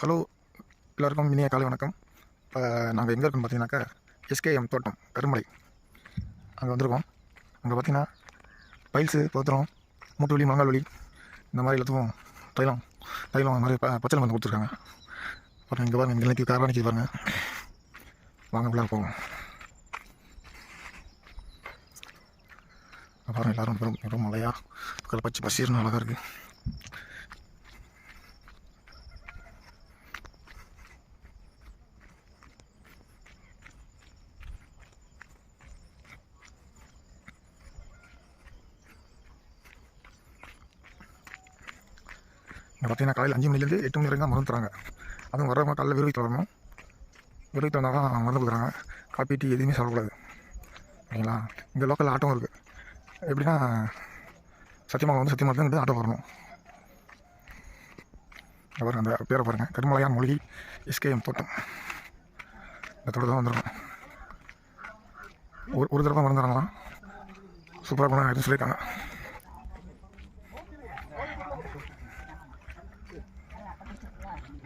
Hello எல்லாருக்கும் இனிய காலை வணக்கம். இப்போ நாங்கள் எங்கே இருக்கோம்னு பார்த்தீங்கன்னாக்கா எஸ்கேஎம் தோட்டம் கருமலை. அங்கே வந்திருக்கோம். அங்கே பார்த்தீங்கன்னா பைல்ஸு பத்திரம் மூட்டு வலி முழங்கால் வலி இந்த மாதிரி எல்லாத்துக்கும் தைலம் தைலம் அந்த மாதிரி ப பச்சளை மருந்து கொடுத்துருக்காங்க. அப்புறம் இங்கே பாருங்கள் இங்கே நிற்கிது காராக நிற்கிது வாங்க உள்ளே போவோம். பாருங்கள் எல்லோரும் ரொம்ப மழையாக பக்கத்தில் பச்சை பசீர்னு அழகாக இருக்குது இங்கே பார்த்தீங்கன்னா காலையில் அஞ்சு மணிலேருந்து எட்டு மணி வரைக்கும் தான் மருந்து தராங்க அதுவும் வரவங்க காலையில் விருவித்து வரணும். விரும்பி வந்தால் தான் மருந்து கொடுக்குறாங்க காப்பி டீ எதுவுமே சாப்பிடக்கூடாது. சரிங்களா? இங்கே லோக்கல் ஆட்டம் இருக்குது எப்படின்னா சத்தியமாக வந்து சத்தியமாக ஆட்டோ வரணும். இங்க அந்த பேரை பாருங்கள் கருமலையான் மொழி எஸ்கேஎம் தோட்டம். இந்த தோட்டம் தான் வந்துருக்கோம். ஒரு ஒரு தடவை மருந்து தராங்களாம் சூப்பராக பண்ண அப்படின்னு சொல்லியிருக்காங்க.